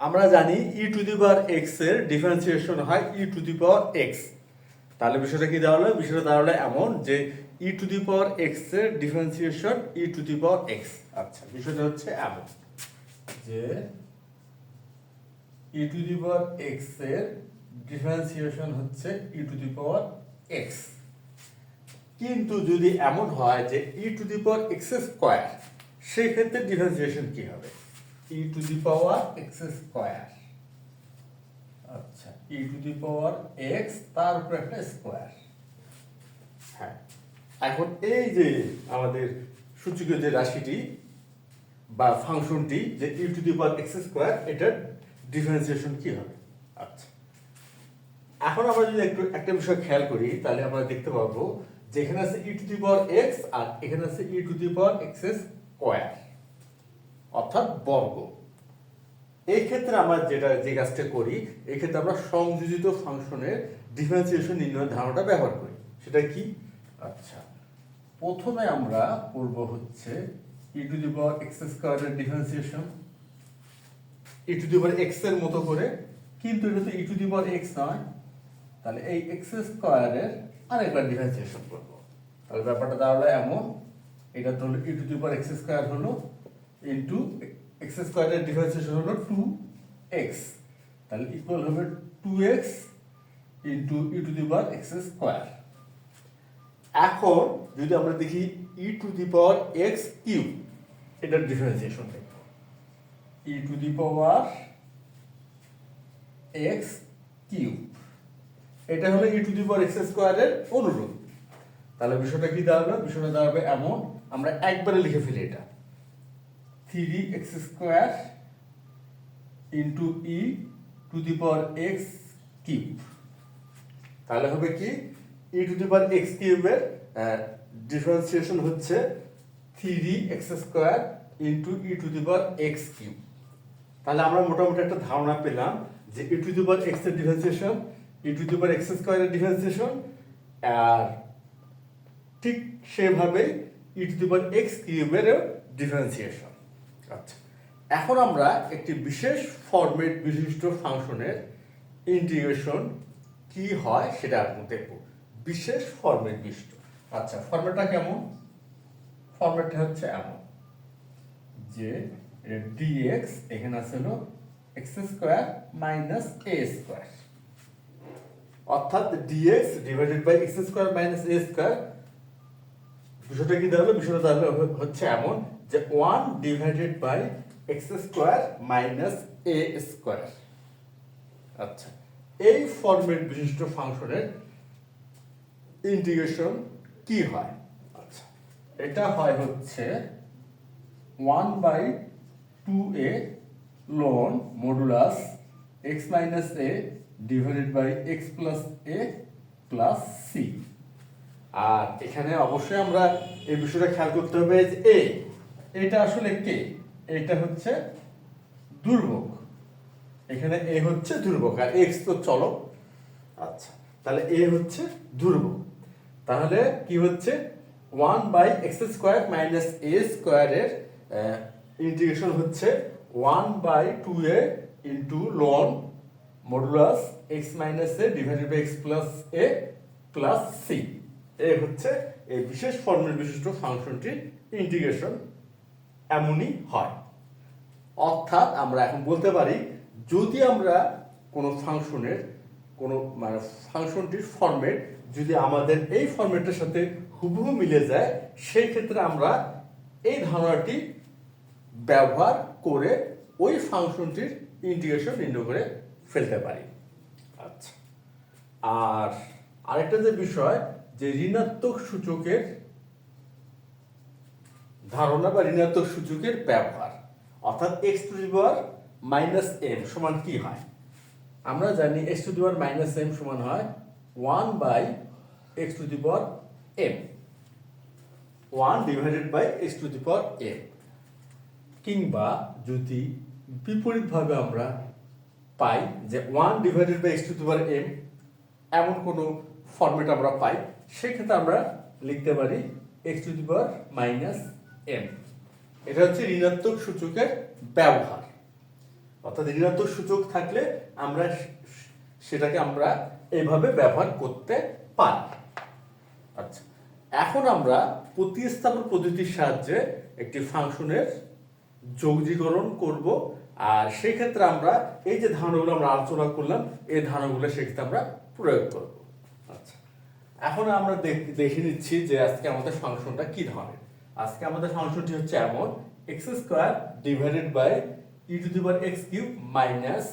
আমরা জানি e to the power এক্সের ডিফারেন্সিয়েশন হয় e to the power x তাহলে বিষয়টা কি দাঁড়াল বিষয়টা দাঁড়াল এমন যে ই টু দি পাওয়ার এক্সের differentiation e to the power x আচ্ছা বিষয়টা হচ্ছে এমন যে ই টু দি পাওয়ার এক্সের ডিফারেন্সিয়েশন হচ্ছে e to the power x কিন্তু যদি এমন হয় যে e to the power x square সেই ক্ষেত্রে ডিফারেন্সিয়েশন কি হবে? E to the power x square আচ্ছা। E to the power x তার উপর একটা স্কোয়ার হ্যাঁ। এখন এই যে আমাদের সূচকীয় যে রাশিটি বা ফাংশনটি যে e to the power x square এটার ডিফারেন্সিয়েশন কি হবে? আচ্ছা। এখন আমরা যদি একটু একটা বিষয় খেয়াল করি তাহলে আমরা দেখতে পাবো যে এখানে আছে e to the power x আর এখানে আছে e to the power x square অর্থাৎ বর্গ। এই ক্ষেত্রে আমরা যেটা, যে কাজটা করি, এই ক্ষেত্রে আমরা সংযোজিত ফাংশনের ডিফারেন্সিয়েশন নির্ণয়ের ধারণাটা ব্যবহার করি। সেটা কি? আচ্ছা। প্রথমে আমরা করব হচ্ছে e to the power x স্কোয়ারের differentiation e to the power এক্সের মতো করে। কিন্তু এটা তো ই টু দি পাওয়ার এক্স নয়। তাহলে এই এক্স স্কোয়ারের আরেকবার ডিফারেন্সিয়েশন করব। তাহলে ব্যাপারটা দাঁড়াল এমন। এটা তো হলো e to the power x square হলো ইন্টু এক্স স্কোয়ারের ডিফারেন্সিয়েশন হলো টু এক্স তাহলে ইকুয়াল হবে two x into e to the power x square এখন যদি আমরা দেখি e to the power x cube এটার ডিফারেন্সিয়েশন দেখব। E to the power x cube এটা হলো e to the power x স্কোয়ারের অনুরূপ। তাহলে বিষয়টা কি দাঁড়াবে বিষয়টা দাঁড়াবে এমন, আমরা একবারে লিখে ফেলি এটা। Three x square into e to the power x cube তাহলে হবে কি? E to the power x কিউবের ডিফারেন্সিয়েশন হচ্ছে three x square into e to the power x cube তাহলে আমরা মোটামুটি একটা ধারণা পেলাম যে ই টু দি পাওয়ার এক্সের differentiation e to the power x স্কোয়ারের ডিফারেন্সিয়েশন আর ঠিক সেভাবে e to the power x কিউবের ডিফারেন্সিয়েশন আচ্ছা। এখন আমরা একটি বিশেষ ফরম্যাট বিশিষ্ট ফাংশনের ইন্টিগ্রেশন কি হয় সেটা এখন দেখব। বিশেষ ফরম্যাট বিশিষ্ট। আচ্ছা ফরম্যাটটা কেমন? ফরম্যাটটা হচ্ছে এমন যে ডিএক্স এখানে আছে হলো x square minus a square অর্থাৎ dx divided by x square minus a square বিষয়টা কি দাঁড়াল বিষয়টা দাঁড়াল হচ্ছে এমন। যে one divided by x square minus a square. আচ্ছা এই ফরম্যাট বিশিষ্ট ফাংশনের ইন্টিগ্রেশন কি হয়? আচ্ছা এটা হয় হচ্ছে one by two a ln modulus x minus a divided by x plus a plus c. আর এখানে অবশ্যই আমরা এই বিষয়টা খেয়াল করতে হবে যে এ এটা আসলে কে? এটা হচ্ছে দুর্ভোগ এখানে এ হচ্ছে দুর্ভোগ আর এক্স তো চলো। আচ্ছা তাহলে এ হচ্ছে দুর্ভোগ তাহলে কি হচ্ছে? One by x square minus a স্কোয়ারের ইন্টিগ্রেশন হচ্ছে one by two a into ln modulus x minus a divided by x plus a plus c. A হচ্ছে এই বিশেষ ফর্মের বিশিষ্ট ফাংশনটির ইন্টিগ্রেশন। এমনই হয়। অর্থাৎ আমরা এখন বলতে পারি যদি আমরা কোনো ফাংশনের কোনো মানে ফাংশনটির ফরম্যাট যদি আমাদের এই ফরম্যাটের সাথে হুবহু মিলে যায় সেই ক্ষেত্রে আমরা এই ধারণাটি ব্যবহার করে ওই ফাংশনটির ইন্টিগ্রেশন নির্ণয় করে ফেলতে পারি। আচ্ছা। আর আরেকটা যে বিষয় যে ঋণাত্মক সূচকের ধারণা বা ঋণাত্মক সূচকের ব্যবহার। অর্থাৎ x to the power minus m সমান কি হয়? আমরা জানি x to the power minus m সমান হয় one by x to the m one divided by x to the m কিংবা যদি বিপরীতভাবে আমরা পাই যে one divided by x to the m এমন কোনো ফরম্যাট আমরা পাই, সেক্ষেত্রে আমরা লিখতে পারি x to the power minus m এটা হচ্ছে ঋণাত্মক সূচকের ব্যবহার। অর্থাৎ ঋণাত্মক সূচক থাকলে আমরা সেটাকে আমরা এইভাবে ব্যবহার করতে পারি। আচ্ছা এখন আমরা প্রতিস্থাপন পদ্ধতির সাহায্যে একটি ফাংশনের যোগজীকরণ করব, আর সেই ক্ষেত্রে আমরা এই যে ধারণাগুলো আমরা আলোচনা করলাম, এই ধারণাগুলো সেক্ষেত্রে আমরা প্রয়োগ করব। আচ্ছা এখন আমরা দেখে নিচ্ছি যে আজকে আমাদের ফাংশনটা কি ধরনের। আজকে আমাদের ফাংশনটি হচ্ছে এমন x square divided by e to the power x cube minus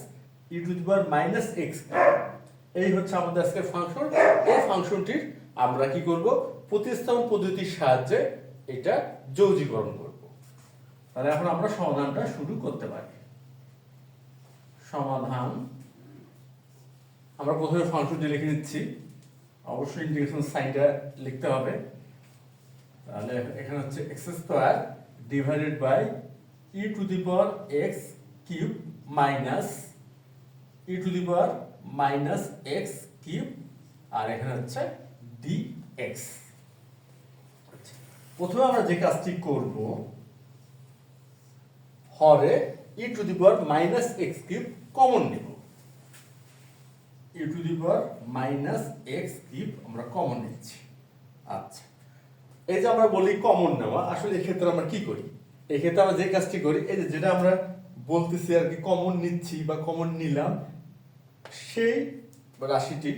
e to the power minus x এই হচ্ছে আমাদের আজকের ফাংশন এই ফাংশনটির আমরা কি করব? প্রতিস্থাপন পদ্ধতির সাহায্যে এটা যৌজীকরণ করব। তাহলে এখন আমরা সমাধানটা শুরু করতে পারি। সমাধান। আমরা প্রথমে ফাংশনটি লিখে নিচ্ছি। অবশ্যই ইন্টিগ্রেশন সাইনটা লিখতে হবে। তাহলে এখানে হচ্ছে x square divided by e to the power x cube minus e to the power minus x cube আর এখানে হচ্ছে ডি এক্স প্রথমে আমরা যে কাজটি করব, হরে e to the power minus x cube common নেব। E to the power minus x cube আমরা common নিচ্ছি। আচ্ছা এই যে আমরা বলি কমন নেওয়া, আসলে এক্ষেত্রে আমরা কি করি? এক্ষেত্রে আমরা যে কাজটি করি, এই যে যেটা আমরা বলতেছি আর কি কমন নিচ্ছি বা কমন নিলাম, সেই রাশিটি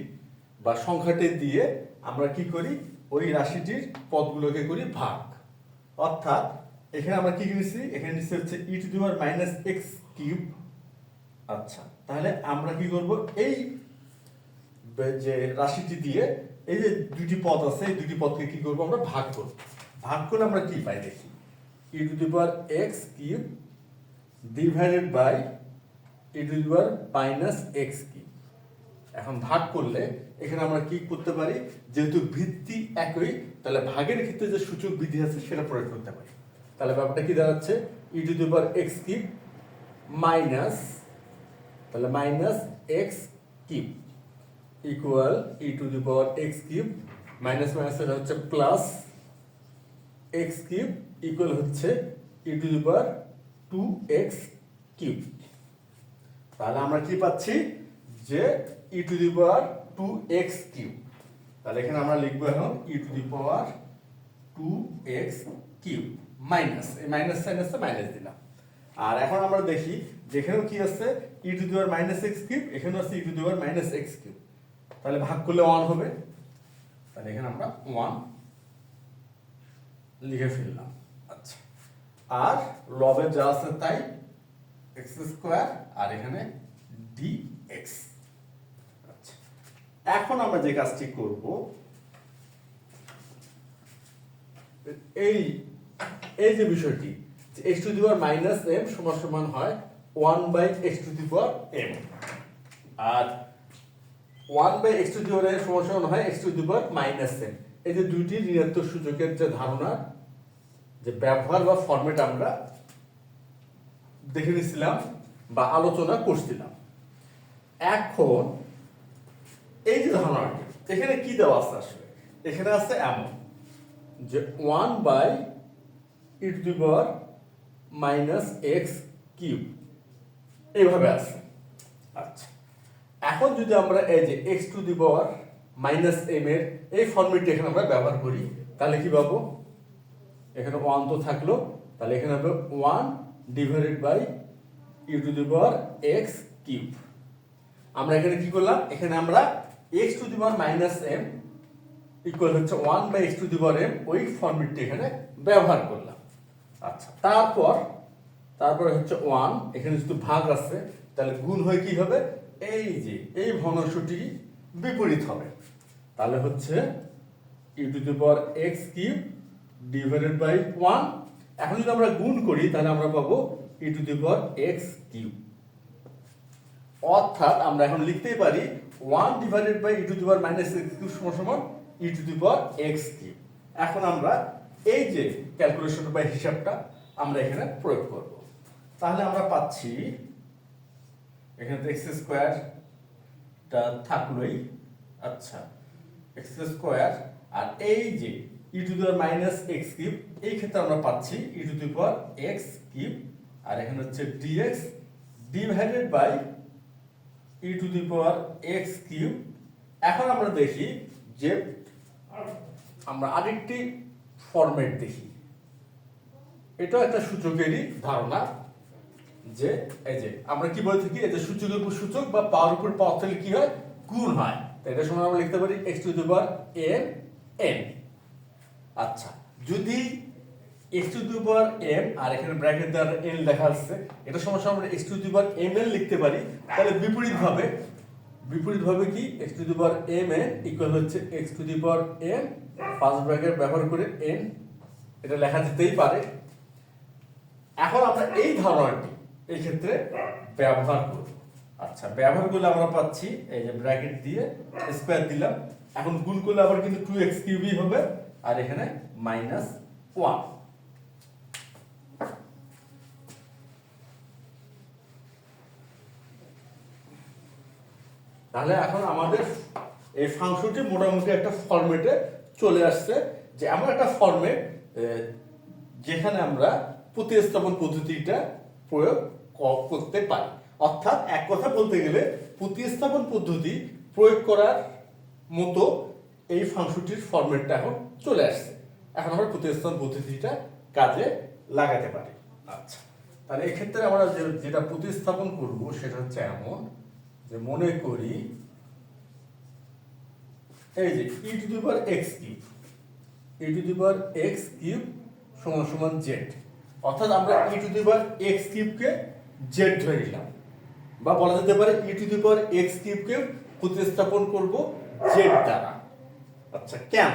বা সংখ্যাটি দিয়ে আমরা কি করি? ওই রাশিটির পদগুলোকে করি ভাগ। অর্থাৎ এখানে আমরা কি নিচ্ছি এখানে নিচ্ছি হচ্ছে e to the power minus x cube আচ্ছা তাহলে আমরা কি করব? এই যে রাশিটি দিয়ে এই যে দুটি পদ আছে, এই দুটি পদকে কি করব আমরা? ভাগ করব। ভাগ করলে আমরা কি পাই দেখি? E to the power x cube divided by e to the power minus x cube এখন ভাগ করলে এখানে আমরা কি করতে পারি? যেহেতু ভিত্তি একই, তাহলে ভাগের ক্ষেত্রে যে সূচক বিধি আছে সেটা প্রয়োগ করতে পারি। তাহলে ব্যাপারটা কি দাঁড়াচ্ছে? E to the power x cube minus তাহলে minus x cube equal e to the power x cube minus minus এটা হচ্ছে প্লাস এক্স কিউব ইকুয়াল হচ্ছে e to the power two x cube তাহলে আমরা কি পাচ্ছি? যে e to the power two x cube তাহলে এখানে আমরা লিখব এখন e to the power two x cube minus এই মাইনাস সাইন আছে মাইনাস দিলাম। আর এখন আমরা দেখি, যেখানেও কি আছে? E to the power minus x cube এখানেও আছে e to the power minus x cube তাহলে ভাগ করলে ওয়ান হবে। তাহলে এখানে আমরা ওয়ান লিখে ফেললাম। আচ্ছা। আর লবে যা আছে তাই এক্স স্কোয়ার আর এখানে ডি এক্স আচ্ছা। এখন আমরা যে কাজটি করব, এই এই যে বিষয়টি x to the power minus m সমান সমান হয় one by x to the power m R one by x to the power m সমান সমান হয় x to the power minus m এই যে দুইটি ঋণাত্মক সূচকের যে ধারণা, যে ব্যবহার বা ফরম্যাট আমরা দেখে নিছিলাম বা আলোচনা করছিলাম। এখন এই যে ধারণাটি, এখানে কি দেওয়া আছে আসলে? এখানে আছে এমন যে one by e to power minus x cube এইভাবে আছে। আচ্ছা। এখন যদি আমরা এই যে x to the power minus m এর এই ফর্মেটটি এখানে আমরা ব্যবহার করি, তাহলে কি পাবো? এখানে ওয়ান তো থাকল, তাহলে এখানে হবে one divided by u to the power x cube আমরা এখানে কি করলাম? এখানে আমরা x to the power minus m equal হচ্ছে one by x to the power m ওই ফর্মেটটি এখানে ব্যবহার করলাম। আচ্ছা তারপর, তারপরে হচ্ছে ওয়ান এখানে যেহেতু ভাগ আছে তাহলে গুণ হয়ে কি হবে? এই যে, এই ভগ্নাংশটি বিপরীত হবে। তাহলে হচ্ছে e to the power x cube divided by one এখন যদি আমরা গুণ করি, তাহলে আমরা পাবো e to the power x cube অর্থাৎ আমরা এখন লিখতেই পারি one divided by e to the power minus x cube সমান সমান e to the power x cube এখন আমরা এই যে ক্যালকুলেশন বা হিসাবটা আমরা এখানে প্রয়োগ করব। তাহলে আমরা পাচ্ছি এখানে তো এক্স স্কোয়ারটা থাকলোই। আচ্ছা এক্স স্কোয়ার, আর এই যে e to the minus x cube এই ক্ষেত্রে আমরা পাচ্ছি e to the power x cube আর এখানে হচ্ছে dx divided by e to the power x cube এখন আমরা দেখি যে আমরা আরেকটি ফরম্যাট দেখি। এটাও একটা সূচকেরই ধারণা। যে, এই যে, আমরা কি বলে থাকি? এই যে উপর সূচক বা পাওয়ার উপর পাওয়ার থাকলে কি হয়? গুণ হয়। তো এটার সময় আমরা লিখতে পারি x to the power n n আচ্ছা যদি x to the power m আর এখানে ব্র্যাকেট দ্বারা এন লেখা আছে, এটা সমস্যা আমরা x to the power m n লিখতে পারি, তাহলে বিপরীত ভাবে বিপরীত ভাবে কি? X to the power m n equal হচ্ছে x to the power m first bracket ব্যবহার করে এন এটা লেখা যেতেই পারে। এখন আমরা এই ধারণাটি এই ক্ষেত্রে ব্যবহার করব। আচ্ছা ব্যবহার করলে আমরা পাচ্ছি এই যে ব্র্যাকেট দিয়ে স্কোয়ার দিলাম। এখন গুণ করলে আবার কিন্তু টু এক্স কিউবই হবে আর এখানে মাইনাস ওয়ান তাহলে এখন আমাদের এই ফাংশনটি মোটামুটি একটা ফরম্যাটে চলে আসছে। যে এমন একটা ফরম্যাট যেখানে আমরা প্রতিস্থাপন পদ্ধতিটা প্রয়োগ করতে পারি। অর্থাৎ এক কথা বলতে গেলে প্রতিস্থাপন পদ্ধতি প্রয়োগ করার মতো এই ফাংশনটির ফরম্যাটটা এখন চলে আসছে। এখন আমরা প্রতিস্থাপন পদ্ধতিটা কাজে লাগাতে পারি। আচ্ছা। তাহলে এক্ষেত্রে আমরা যেটা প্রতিস্থাপন করব সেটা হচ্ছে এমন যে মনে করি এই যে e to the x cube e to the x cube সমান সমান জেড অর্থাৎ আমরা ই টু দি এক্স কিউবকে জেড ধরে নিলাম। বা বলা যেতে পারে ই টু দি পাওয়ার এক্স কিউবকে প্রতিস্থাপন করব জেড দ্বারা। আচ্ছা কেন?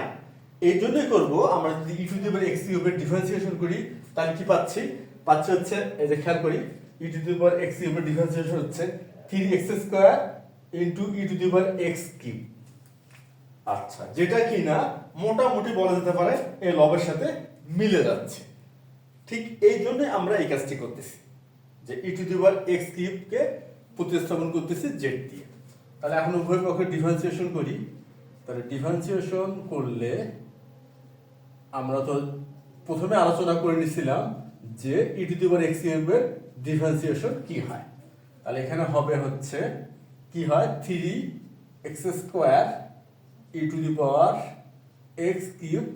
এই জন্যই করব, আমরা যদি e to the power x কিউবের ডিফারেন্সিয়েশন করি, তাহলে কি পাচ্ছি? পাচ্ছি হচ্ছে, এই যে খেয়াল করি e to the power x কিউবের ডিফারেন্সিয়েশন হচ্ছে three x square into e to the power x cube আচ্ছা যেটা কি না মোটামুটি বলা যেতে পারে এই লবের সাথে মিলে যাচ্ছে। ঠিক এই জন্য আমরা এই কাজটি করতেছি। যে e to the power x কিউবকে প্রতিস্থাপন করতেছি জেড দিয়ে। তাহলে এখন উভয় পক্ষে ডিফারেন্সিয়েশন করি। তাহলে ডিফারেন্সিয়েশন করলে আমরা তো প্রথমে আলোচনা করে নিছিলাম যে e to the power x কিউবের ডিফারেন্সিয়েশন কি হয়। তাহলে এখানে হবে হচ্ছে কি হয়? Three x square e to the power x cube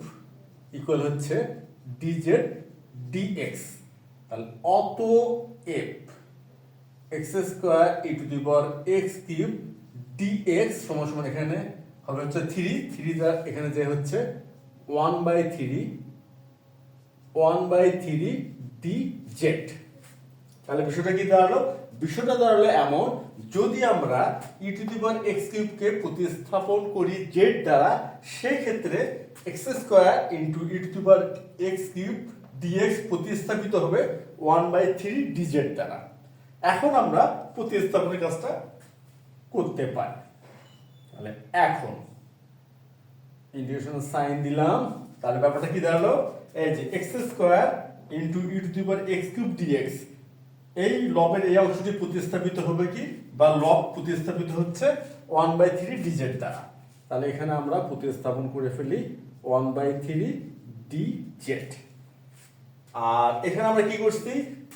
equal হচ্ছে ডিজেড ডিএক্স তাহলে অত f x square e to the power x cube dx সমান সমান এখানে হবে হচ্ছে থ্রি। থ্রি দ্বারা এখানে যে হচ্ছে one by three, one by three d z তাহলে বিষয়টা কি দাঁড়াল? বিষয়টা দাঁড়াল এমন, যদি আমরা e to the power x কিউবকে প্রতিস্থাপন করি জেড দ্বারা সেই ক্ষেত্রে x square into e to the power x cube dx প্রতিস্থাপিত হবে ওয়ান বাই থ্রি ডিজেড দ্বারা। এখন আমরা প্রতিস্থাপনের কাজটা করতে পারি। তাহলে এখন ইন্টিগ্রেশন সাইন দিলাম, তাহলে ব্যাপারটা কি দাঁড়াল? এই যে x square into e to the power x cube dx এই লবের এই অংশটি প্রতিস্থাপিত হবে কি? বা লব প্রতিস্থাপিত হচ্ছে ওয়ান বাই থ্রি ডিজেড দ্বারা। তাহলে এখানে আমরা প্রতিস্থাপন করে ফেলি one by three d z আর এখানে আমরা কি করছি?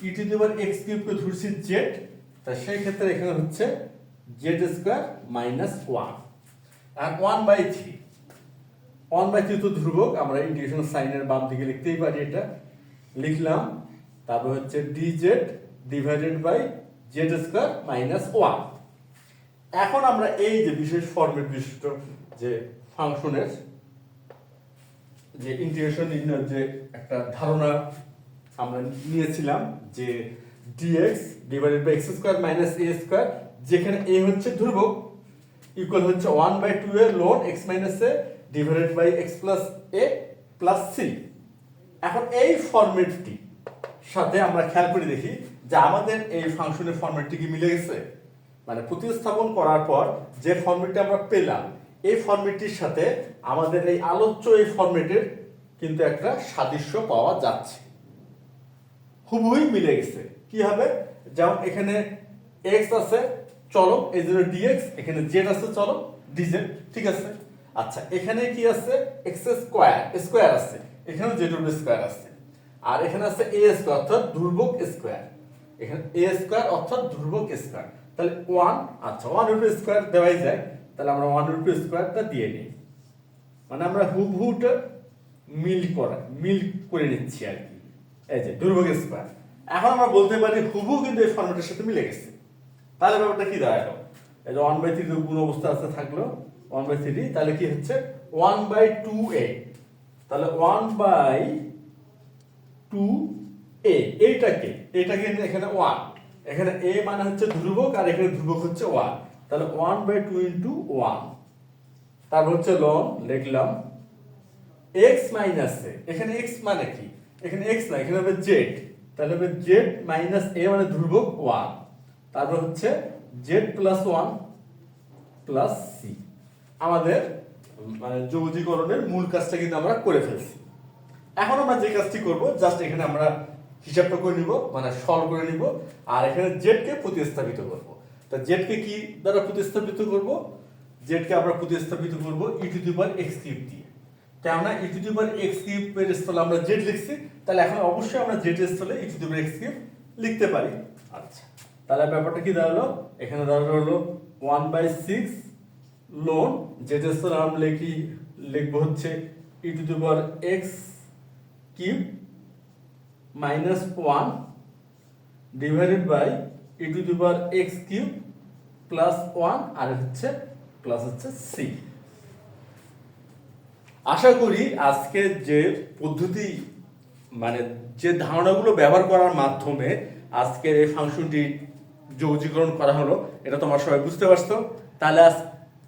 ই টু দি এক্স কিউবকে ধরছি জেড তা সেই ক্ষেত্রে এখানে হচ্ছে z square minus one R one by three one by three তো ধ্রুবক, আমরা ইন্টিগ্রেশন সাইনের বাম দিকে লিখতেই পারি এটা। লিখলাম, তারপর হচ্ছে d z divided by z square minus one এখন আমরা এই যে বিশেষ ফর্মেট বিশিষ্ট যে ফাংশনের যে ইন্টিগ্রেশন নির্ণয়ের যে একটা ধারণা আমরা নিয়েছিলাম যে dx divided by x square minus a square যেখানে এ হচ্ছে ধ্রুবক ইকুয়াল হচ্ছে ওয়ান বাই টু এর ln x minus a divided by x plus a plus c এখন এই ফরম্যাটটি সাথে আমরা খেয়াল করে দেখি যে আমাদের এই ফাংশনের ফরম্যাটটি কি মিলে গেছে। মানে প্রতিস্থাপন করার পর যে ফরম্যাটটি আমরা পেলাম, এই ফরম্যাটটির সাথে আমাদের এই আলোচ্য এই ফরম্যাটের কিন্তু একটা সাদৃশ্য পাওয়া যাচ্ছে। হুবহুই মিলে গেছে। কি হবে? যেমন এখানে এক্স আছে, চলো, এই জন্য ডিএক্স এখানে জেড আছে, চলো ডিজেড ঠিক আছে? আচ্ছা এখানে কি আছে? এক্স স্কোয়ার স্কোয়ার আছে। এখানে জেড স্কোয়ার আছে। আর এখানে আছে এ স্কোয়ার অর্থাৎ দুর্ভোগ স্কোয়ার এখানে এ স্কোয়ার অর্থাৎ ধ্রুবক স্কোয়ার তাহলে ওয়ান আচ্ছা ওয়ান রুট স্কোয়ার দেওয়াই যায়। তাহলে আমরা ওয়ান রুট স্কোয়ারটা দিয়ে নিই। মানে আমরা হুবহুটা মিল করা, মিল করে নিচ্ছি আর কি। এই যে ধ্রুবক স্কোয়ার এখন আমরা বলতে পারি হুবহু কিন্তু এই ফর্মেটের সাথে মিলে গেছে। তাহলে ব্যাপারটা কি দাঁড়াল? এই যে ওয়ান বাই থ্রি গুণ অবস্থা আছে থাকল ওয়ান বাই থ্রি তাহলে কি হচ্ছে? ওয়ান বাই টু এ তাহলে ওয়ান বাই টু এ এইটাকে এইটাকে এখানে ওয়ান এখানে এ মানে হচ্ছে ধ্রুবক আর এখানে ধ্রুবক হচ্ছে ওয়ান তাহলে one by two into one তারপর হচ্ছে লন লিখলাম এক্স মাইনাস এ এখানে এক্স মানে কি? এখানে এক্স না, এখানে হবে জেড তাহলে হবে জেড মাইনাস এ মানে ধ্রুবক ওয়ান তারপর হচ্ছে z plus one plus c আমাদের মানে যৌজিকরণের মূল কাজটা কিন্তু আমরা করে ফেলছি। এখন আমরা যে কাজটি করব জাস্ট এখানে আমরা হিসাবটা করে নিব মানে সলভ করে নিব, আর এখানে জেডকে প্রতিস্থাপিত করব। তা জেডকে কি দ্বারা প্রতিস্থাপিত করব? জেডকে আমরা প্রতিস্থাপিত করব e to the power x cube দিয়ে কেননা ই টু দি পাওয়ার এক্স কিউবের স্থলে আমরা জেড লিখছি তাহলে এখন অবশ্যই আমরা জেড এর স্থলে e to the power x cube লিখতে পারি। আচ্ছা। তাহলে ব্যাপারটা কি দাঁড়াল? এখানে দাঁড়াল হলো ওয়ান বাই সিক্স লোন যেটা স্থলে আমরা লিখি লিখব হচ্ছে e to the power x cube minus one divided by e to the power x cube plus one আর হচ্ছে প্লাস হচ্ছে সি আশা করি আজকে যে পদ্ধতি মানে যে ধারণাগুলো ব্যবহার করার মাধ্যমে আজকের এই ফাংশনটি যৌজীকরণ করা হলো, এটা তোমার সবাই বুঝতে পারছ। তাহলে আজ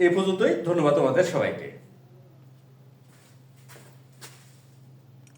এ পর্যন্তই, ধন্যবাদ তোমাদের সবাইকে।